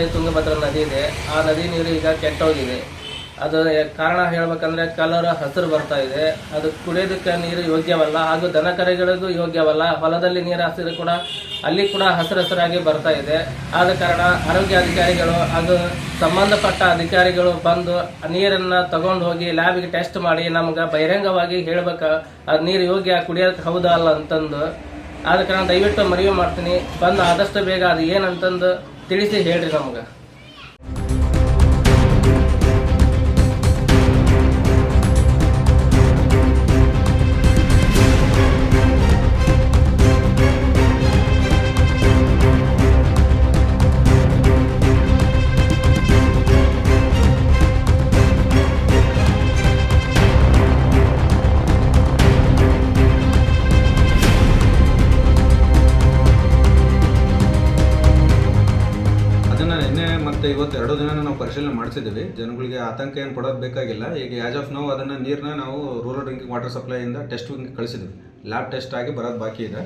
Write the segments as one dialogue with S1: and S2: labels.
S1: ಕೊರ್ಲೆ ತುಂಗಭದ್ರಾ ನದಿ ಇದೆ. ಆ ನದಿ ನೀರು ಈಗ ಕೆಟ್ಟೋಗಿದೆ. ಅದು ಕಾರಣ ಹೇಳಬೇಕಂದ್ರೆ ಕಲರ್ ಹಸಿರು ಬರ್ತಾ ಇದೆ. ಅದು ಕುಡಿಯೋದಕ್ಕೆ ನೀರು ಯೋಗ್ಯವಲ್ಲ, ಹಾಗೂ ದನ ಕರೆಗಳಿಗೂ ಯೋಗ್ಯವಲ್ಲ. ಹೊಲದಲ್ಲಿ ನೀರು ಹಸಿರು ಕೂಡ ಅಲ್ಲಿ ಕೂಡ ಹಸಿರು ಹಸಿರಾಗಿ ಬರ್ತಾ ಇದೆ. ಆದ ಕಾರಣ ಆರೋಗ್ಯ ಅಧಿಕಾರಿಗಳು ಹಾಗೂ ಸಂಬಂಧಪಟ್ಟ ಅಧಿಕಾರಿಗಳು ಬಂದು ನೀರನ್ನು ನೀರನ್ನ ತಗೊಂಡು ಹೋಗಿ ಲ್ಯಾಬಿಗೆ ಟೆಸ್ಟ್ ಮಾಡಿ ನಮ್ಗೆ ಬಹಿರಂಗವಾಗಿ ಹೇಳ್ಬೇಕು ಅದು ನೀರು ಯೋಗ್ಯ ಕುಡಿಯೋಕೆ ಹೌದಾ ಅಲ್ಲ ಅಂತಂದು. ಆದ ಕಾರಣ ದಯವಿಟ್ಟು ಮನವಿ ಮಾಡ್ತೀನಿ. ಬಂದು ಆದಷ್ಟು ಬೇಗ ಅದು ಏನಂತಂದು ತಿಳಿಸಿ ಹೇಳ್ರಿ ನಮ್ಗೆ.
S2: ನಿನ್ನೆ ಮತ್ತು ಇವತ್ತು ಎರಡು ದಿನ ನಾವು ಪರಿಶೀಲನೆ ಮಾಡಿಸಿದ್ದೀವಿ. ಜನಗಳಿಗೆ ಆತಂಕ ಏನು ಪಡೋದು ಬೇಕಾಗಿಲ್ಲ. ಈಗ ಆ್ಯಸ್ ಆಫ್ ನಾವು ಅದನ್ನು ನೀರನ್ನ ನಾವು ರೂರಲ್ ಡ್ರಿಂಕಿಂಗ್ ವಾಟರ್ ಸಪ್ಲೈಯಿಂದ ಟೆಸ್ಟ್ ಕಳಿಸಿದ್ವಿ ಲ್ಯಾಬ್ ಟೆಸ್ಟ್ ಆಗಿ ಬರೋದು ಬಾಕಿ ಇದೆ.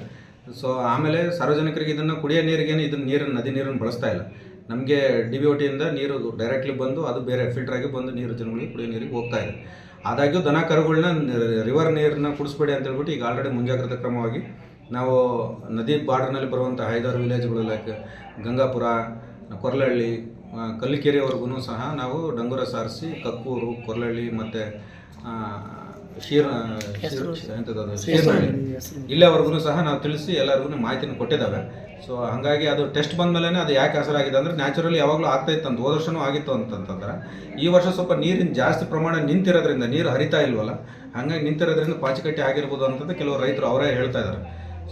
S2: ಸೊ ಆಮೇಲೆ ಸಾರ್ವಜನಿಕರಿಗೆ ಇದನ್ನು ಕುಡಿಯೋ ನೀರಿಗೇನು ಇದನ್ನು ನೀರನ್ನು ನದಿ ನೀರನ್ನು ಬಳಸ್ತಾ ಇಲ್ಲ. ನಮಗೆ ಡಿ ಬಿ ಟಿಯಿಂದ ನೀರು ಡೈರೆಕ್ಟ್ಲಿ ಬಂದು ಅದು ಬೇರೆ ಫಿಲ್ಟರ್ ಆಗಿ ಬಂದು ನೀರು ಜನಗಳಿಗೆ ಕುಡಿಯೋ ನೀರಿಗೆ ಹೋಗ್ತಾ ಇದೆ. ಆದಾಗ್ಯೂ ದನ ಕರುಗಳನ್ನ ರಿವರ್ ನೀರನ್ನ ಕುಡಿಸ್ಬೇಡಿ ಅಂತ ಹೇಳ್ಬಿಟ್ಟು ಈಗ ಆಲ್ರೆಡಿ ಮುಂಜಾಗ್ರತಾ ಕ್ರಮವಾಗಿ ನಾವು ನದಿ ಬಾರ್ಡರ್ನಲ್ಲಿ ಬರುವಂಥ ವಿಲೇಜ್ಗಳು ಲೈಕ್ ಗಂಗಾಪುರ ಕೊರ್ಲಹಳ್ಳಿ ಕಲ್ಲಿಕೆರೆವರೆಗೂ ಸಹ ನಾವು ಡಂಗುರ ಸಾರಿಸಿ ಕಕ್ಕೂರು ಕೊರ್ಲಹಳ್ಳಿ ಮತ್ತು ಶೀರ್ ಎಂಥದ್ದು ಶೀರ್ನಹಳ್ಳಿ. ಇಲ್ಲಿವರೆಗೂ ಸಹ ನಾವು ತಿಳಿಸಿ ಎಲ್ಲರಿಗೂ ಮಾಹಿತಿನ ಕೊಟ್ಟಿದ್ದಾವೆ. ಸೊ ಹಾಗಾಗಿ ಅದು ಟೆಸ್ಟ್ ಬಂದಮೇಲೆ ಅದು ಯಾಕೆ ಹೆಸರಾಗಿದೆ ಅಂದರೆ ನ್ಯಾಚುರಲಿ ಯಾವಾಗಲೂ ಆಗ್ತಾ ಇತ್ತು ಅಂತ ಹೋದ ವರ್ಷನೂ ಆಗಿತ್ತು ಅಂತಂತಂದ್ರೆ ಈ ವರ್ಷ ಸ್ವಲ್ಪ ನೀರಿನ ಜಾಸ್ತಿ ಪ್ರಮಾಣ ನಿಂತಿರೋದ್ರಿಂದ ನೀರು ಹರಿತಾ ಇಲ್ವಲ್ಲ ಹಾಗಾಗಿ ನಿಂತಿರೋದ್ರಿಂದ ಪಾಚಿಕಟ್ಟೆ ಆಗಿರ್ಬೋದು ಅಂತಂದು ಕೆಲವು ರೈತರು ಅವರೇ ಹೇಳ್ತಾ ಇದ್ದಾರೆ.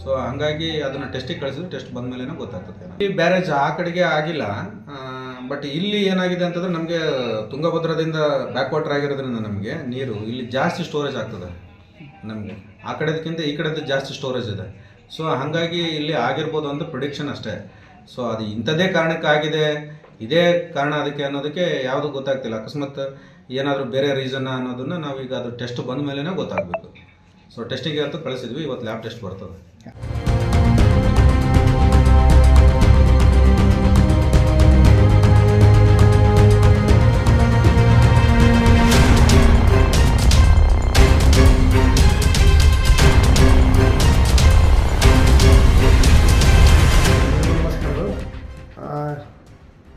S2: ಸೊ ಹಂಗಾಗಿ ಅದನ್ನು ಟೆಸ್ಟಿಗೆ ಕಳಿಸಿದ್ರೆ ಟೆಸ್ಟ್ ಬಂದ ಮೇಲೆನೇ ಗೊತ್ತಾಗ್ತದೆ ಈ ಬ್ಯಾರೇಜ್ ಆ ಕಡೆಗೆ ಆಗಿಲ್ಲ ಬಟ್ ಇಲ್ಲಿ ಏನಾಗಿದೆ ಅಂತಂದ್ರೆ ನಮಗೆ ತುಂಗಭದ್ರದಿಂದ ಬ್ಯಾಕ್ ವಾಟರ್ ಆಗಿರೋದ್ರಿಂದ ನಮಗೆ ನೀರು, ಇಲ್ಲಿ ಜಾಸ್ತಿ ಸ್ಟೋರೇಜ್ ಆಗ್ತದೆ ನಮಗೆ. ಆ ಕಡೆದಕ್ಕಿಂತ ಈ ಕಡೆದು ಜಾಸ್ತಿ ಸ್ಟೋರೇಜ್ ಇದೆ. ಸೊ ಹಾಗಾಗಿ ಇಲ್ಲಿ ಆಗಿರ್ಬೋದು ಅಂತ ಪ್ರಿಡಿಕ್ಷನ್ ಅಷ್ಟೇ. ಸೊ ಅದು ಇಂಥದ್ದೇ ಕಾರಣಕ್ಕಾಗಿದೆ, ಇದೇ ಕಾರಣ ಅದಕ್ಕೆ ಅನ್ನೋದಕ್ಕೆ ಯಾವುದು ಗೊತ್ತಾಗ್ತಿಲ್ಲ. ಅಕಸ್ಮಾತ್ ಏನಾದರೂ ಬೇರೆ ರೀಸನ್ನ ಅನ್ನೋದನ್ನು ನಾವೀಗ ಅದು ಟೆಸ್ಟ್ ಬಂದ ಮೇಲೇ ಗೊತ್ತಾಗಬೇಕು ಸೊ ಟೆಸ್ಟಿಗೆ ಅಂತೂ ಕಳಿಸಿದ್ವಿ, ಇವತ್ತು ಲ್ಯಾಬ್ ಟೆಸ್ಟ್ ಬರ್ತದೆ.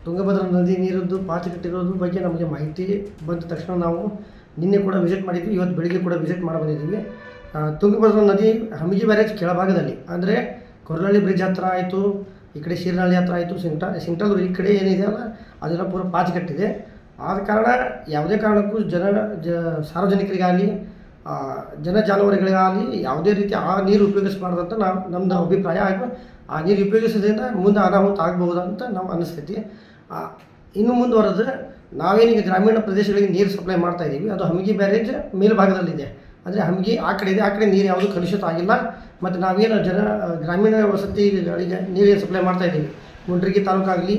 S3: ತುಂಗಭದ್ರಾ ನದಿ ನೀರದ್ದು ಪಾಚಿಕಟ್ಟಿರೋದ್ರ ಬಗ್ಗೆ ನಮಗೆ ಮಾಹಿತಿ ಬಂದ ತಕ್ಷಣ ನಾವು ನಿನ್ನೆ ಕೂಡ ವಿಸಿಟ್ ಮಾಡಿದ್ವಿ. ಇವತ್ತು ಬೆಳಿಗ್ಗೆ ಕೂಡ ವಿಸಿಟ್ ಮಾಡಿ ಬಂದಿದ್ದೀವಿ. ತುಂಗಭದ್ರಾ ನದಿ ಹಮಿಗಿ ಬ್ಯಾರೇಜ್ ಕೆಳಭಾಗದಲ್ಲಿ. ಅಂದರೆ ಕೊರಳಳ್ಳಿ ಬ್ರಿಡ್ಜ್ ಹತ್ರ ಆಯಿತು ಈ ಕಡೆ ಶೀರ್ನಹಳ್ಳಿ ಹತ್ರ ಆಯಿತು ಸಿಂಟ ಸಿಂಟಲ್ ಈ ಕಡೆ ಏನಿದೆ ಅಲ್ಲ ಅದೆಲ್ಲ ಪೂರ ಪಾಚಿಕಟ್ಟಿದೆ ಆದ ಕಾರಣ ಯಾವುದೇ ಕಾರಣಕ್ಕೂ ಜನ ಜ ಸಾರ್ವಜನಿಕರಿಗಾಗಲಿ ಜನ ಜಾನುವಾರುಗಳಿಗಾಗಲಿ ಯಾವುದೇ ರೀತಿ ಆ ನೀರು ಉಪಯೋಗಿಸಬಾರ್ದು ಅಂತ ನಾವು ನಮ್ಮದು ಅಭಿಪ್ರಾಯ. ಹಾಗೂ ಆ ನೀರು ಉಪಯೋಗಿಸೋದ್ರಿಂದ ಮುಂದೆ ಅನಾಹುತ ಆಗ್ಬೋದು ಅಂತ ನಾವು ಅನಿಸ್ತೈತಿ ಆ, ಇನ್ನು ಮುಂದುವರೆದ್ರೆ ನಾವೇನೀಗ ಗ್ರಾಮೀಣ ಪ್ರದೇಶಗಳಿಗೆ ನೀರು ಸಪ್ಲೈ ಮಾಡ್ತಾ ಇದ್ದೀವಿ, ಅದು ಹಮಗಿ ಬ್ಯಾರೇಜ್ ಮೇಲ್ಭಾಗದಲ್ಲಿದೆ. ಅಂದರೆ ಹಮಗಿ ಆ ಕಡೆ ಇದೆ, ಆ ಕಡೆ ನೀರು ಯಾವುದು ಕಲುಷಿತ ಆಗಿಲ್ಲ. ಮತ್ತು ನಾವೇನು ಜನ ಗ್ರಾಮೀಣ ವಸತಿಗಳಿಗೆ ನೀರು ಸಪ್ಲೈ ಮಾಡ್ತಾ ಇದ್ದೀವಿ. ಮುಂಡ್ರಿಗಿ ತಾಲೂಕಾಗಲಿ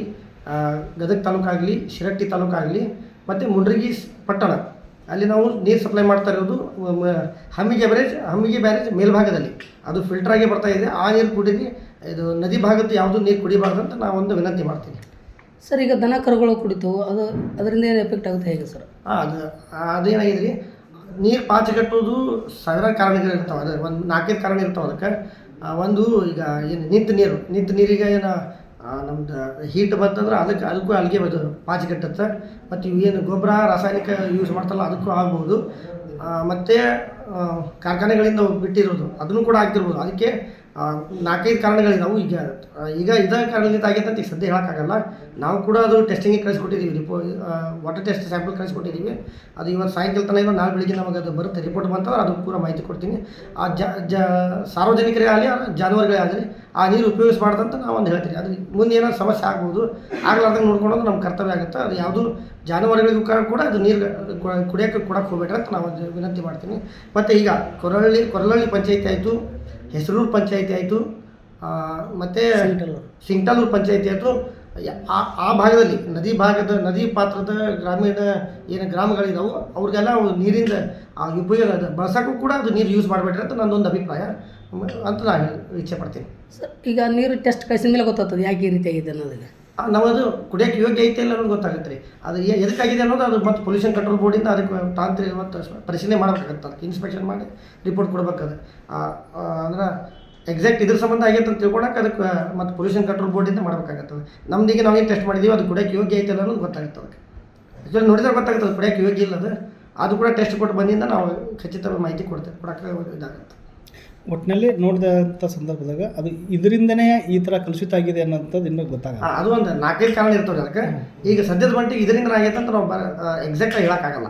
S3: ಗದಗ ತಾಲೂಕಾಗಲಿ ಶಿರಟ್ಟಿ ತಾಲೂಕಾಗಲಿ ಮತ್ತು ಮುಂಡ್ರಿಗಿ ಪಟ್ಟಣ. ಅಲ್ಲಿ ನಾವು ನೀರು ಸಪ್ಲೈ ಮಾಡ್ತಾ ಇರೋದು ಹಮ್ಮಿಗೆ ಬ್ಯಾರೇಜ್ ಹಮ್ಮಿಗೆ ಬ್ಯಾರೇಜ್ ಮೇಲ್ಭಾಗದಲ್ಲಿ. ಅದು ಫಿಲ್ಟರ್ ಆಗಿ ಬರ್ತಾ ಇದೆ, ಆ ನೀರು ಕುಡೀರಿ, ಇದು ನದಿ ಭಾಗದ್ದು ಯಾವುದು ನೀರು ಕುಡಿಬಾರ್ದು ಅಂತ ನಾವೊಂದು ವಿನಂತಿ ಮಾಡ್ತೀನಿ
S4: ಸರ್, ಈಗ ದನ ಕರುಗಳು ಕುಡಿತವು ಅದು ಅದರಿಂದ ಏನು ಎಫೆಕ್ಟ್ ಆಗುತ್ತೆ ಹೇಗೆ ಸರ್?
S3: ಹಾಂ ಅದು ಅದೇನಾಗಿದೆ ರೀ ನೀರು ಪಾಚಗಟ್ಟೋದು ಸಾವಿರಾರು ಕಾರಣಗಳಿರ್ತಾವೆ ಅದು ಒಂದು ನಾಲ್ಕೈದು ಕಾರಣ ಇರ್ತಾವೆ ಅದಕ್ಕೆ. ಒಂದು ಈಗ ಏನು ನಿಂತ ನೀರು, ನಿಂತ ನೀರಿಗೆ ಏನು ನಮ್ದು ಹೀಟ್ ಬಂತಂದ್ರೆ ಅದಕ್ಕೆ ಅದಕ್ಕೂ ಅಲ್ಲಿಗೆ ಬದು ಪಾಚಿ ಕಟ್ಟುತ್ತೆ ಮತ್ತು ಇವು ಏನು ಗೊಬ್ಬರ, ರಾಸಾಯನಿಕ ಯೂಸ್ ಮಾಡ್ತಲ್ಲ ಅದಕ್ಕೂ ಆಗ್ಬೋದು. ಮತ್ತು ಕಾರ್ಖಾನೆಗಳಿಂದ ಬಿಟ್ಟಿರೋದು, ಅದನ್ನು ಕೂಡ ಆಗ್ತಿರ್ಬೋದು ಅದಕ್ಕೆ ನಾಲ್ಕೈದು ನಾವು ಈಗ ಈಗ ಇದ ಕಾರಣದಿಂದ ಆಗೈತೆ ಅಂತ ಈಗ ಸದ್ಯ ಹೇಳೋಕ್ಕಾಗಲ್ಲ. ನಾವು ಕೂಡ ಅದು ಟೆಸ್ಟಿಂಗಿಗೆ ಕಳಿಸ್ಕೊಟ್ಟಿದ್ದೀವಿ ರಿಪೋ ವಾಟರ್ ಟೆಸ್ಟ್ ಸ್ಯಾಂಪಲ್ ಕಳಿಸ್ಕೊಟ್ಟಿದ್ದೀವಿ ಅದು ಇವತ್ತು ಸಾಯಂಕಾಲ ತನಕ ಇವಾಗ ನಾಳೆ ಬೆಳಿಗ್ಗೆ ನಮಗೆ ಅದು ಬರುತ್ತೆ ರಿಪೋರ್ಟ್ ಬಂತಂದ್ರೆ ಅದು ಪೂರ ಮಾಹಿತಿ ಕೊಡ್ತೀನಿ. ಆ, ಜ ಸಾರ್ವಜನಿಕರೇ ಆಗಲಿ ಜಾನುವಾರುಗಳೇ ಆಗಲಿ, ಆ ನೀರು ಉಪಯೋಗಿಸಬಾರ್ದಂತ ನಾವು ಒಂದು ಹೇಳ್ತೀನಿ ಅದು ಮುಂದೆ ಏನಾದ್ರು ಸಮಸ್ಯೆ ಆಗ್ಬೋದು, ಆಗ್ಲಾರ್ದಂಗೆ ನೋಡ್ಕೊಳೋದು ನಮ್ಮ ಕರ್ತವ್ಯ ಆಗುತ್ತೆ. ಅದು ಯಾವುದು ಜಾನುವಾರುಗಳಿಗೂ ಕೂಡ ಅದು ನೀರು ಕುಡಿಯೋಕ್ಕೆ ಕೊಡೋಕೆ ಹೋಗ್ಬೇಡ್ರಿ ಅಂತ ನಾವು ವಿನಂತಿ ಮಾಡ್ತೀನಿ. ಮತ್ತು ಈಗ ಕೊರಳಳ್ಳಿ ಕೊರಳಳ್ಳಿ ಪಂಚಾಯತಿ ಆಯಿತು ಹೆಸರೂರು ಪಂಚಾಯತಿ ಆಯಿತು ಮತ್ತು. ಸಿಂಗ್ಟಾಲೂರು ಪಂಚಾಯತಿ ಆಯಿತು. ಆ ಆ ಭಾಗದಲ್ಲಿ ನದಿ ಭಾಗದ ನದಿ ಪಾತ್ರದ ಗ್ರಾಮೀಣ ಏನು ಗ್ರಾಮಗಳಿದಾವೆ ಅವ್ರಿಗೆಲ್ಲ ಅವು ನೀರಿಂದ ಉಪಯೋಗ ಬಳಸೋಕ್ಕೂ ಕೂಡ ಅದು ನೀರು ಯೂಸ್ ಮಾಡಬೇಡ್ರಿ ಅಂತ ನನ್ನೊಂದು ಅಭಿಪ್ರಾಯ. ಅಂತ ನಾನು ಇಚ್ಛೆ ಪಡ್ತೀನಿ
S4: ಸರ್ ಈಗ ನೀರು ಟೆಸ್ಟ್ ಕಳಿಸಿದ ಮೇಲೆ ಗೊತ್ತಾಗ್ತದೆ ಯಾಕೆ ಈ ರೀತಿ ಆಗಿದೆ ಅನ್ನೋದಕ್ಕೆ
S3: ಆ, ನಾವು ಅದು ಕುಡಿಯೋಕ್ಕೆ ಯೋಗ್ಯ ಐತೆ ಇಲ್ಲ ಅನ್ನೋದು ಗೊತ್ತಾಗುತ್ತೆ ರೀ. ಅದು ಎದಕ್ಕಾಗಿದೆ ಅನ್ನೋದು ಅದು ಮತ್ತು ಪೊಲ್ಯೂಷನ್ ಕಂಟ್ರೋಲ್ ಬೋರ್ಡಿಂದ ಅದಕ್ಕೆ ತಾಂತ್ರಿಕ ಮತ್ತು ಪರಿಶೀಲನೆ ಮಾಡಬೇಕಾಗತ್ತೆ ಅದಕ್ಕೆ ಇನ್ಸ್ಪೆಕ್ಷನ್ ಮಾಡಿ ರಿಪೋರ್ಟ್ ಕೊಡ್ಬೇಕಾದ್ರೆ ಅಂದ್ರೆ ಎಕ್ಸಾಕ್ಟ್ ಇದ್ರ ಸಂಬಂಧ ಆಗೈತೆ ಅಂತ ತಿಳ್ಕೊಳಕ್ಕೆ ಅದಕ್ಕೆ ಮತ್ತು ಪೊಲ್ಯೂಷನ್ ಕಂಟ್ರೋಲ್ ಬೋರ್ಡಿಂದ ಮಾಡಬೇಕಾಗತ್ತದೆ. ನಮ್ದೀಗ ನಾವೇನು ಟೆಸ್ಟ್ ಮಾಡಿದ್ದೀವಿ ಅದು ಕುಡಿಯೋಕ್ಕೆ ಯೋಗ್ಯ ಐತೆ ಅನ್ನೋದು ಗೊತ್ತಾಗುತ್ತೆ ಅದಕ್ಕೆ. ಆ್ಯಕ್ಚುಲಿ ನೋಡಿದ್ರೆ ಗೊತ್ತಾಗುತ್ತೆ ಅದು ಕುಡಿಯೋಕ್ಕೆ ಯೋಗ್ಯ ಇಲ್ಲ ಅದು ಅದು ಕೂಡ ಟೆಸ್ಟ್ ಕೊಟ್ಟು ಬಂದಿಂದ ನಾವು ಖಚಿತವಾಗಿ ಮಾಹಿತಿ ಕೊಡ್ತೇವೆ, ಕೊಡೋಕ್ಕೆ ಇದಾಗುತ್ತೆ.
S5: ಒಟ್ಟಿನಲ್ಲಿ ನೋಡಿದಂಥ ಸಂದರ್ಭದಾಗ ಅದು ಇದರಿಂದನೇ ಈ ಥರ ಕಲುಷಿತ ಆಗಿದೆ ಅನ್ನೋಂಥದ್ದು ಇನ್ನೂ ಗೊತ್ತಾಗಲ್ಲ.
S3: ಅದು ಒಂದು ನಾಲ್ಕೈದು ಕಾರಣ ಇರ್ತವೆ ಅದಕ್ಕೆ. ಈಗ ಸದ್ಯದ ಮಟ್ಟಿಗೆ ಇದರಿಂದ ಆಗೈತೆ ಅಂತ ನಾವು ಎಕ್ಸಾಕ್ಟ್ ಹೇಳೋಕ್ಕಾಗಲ್ಲ.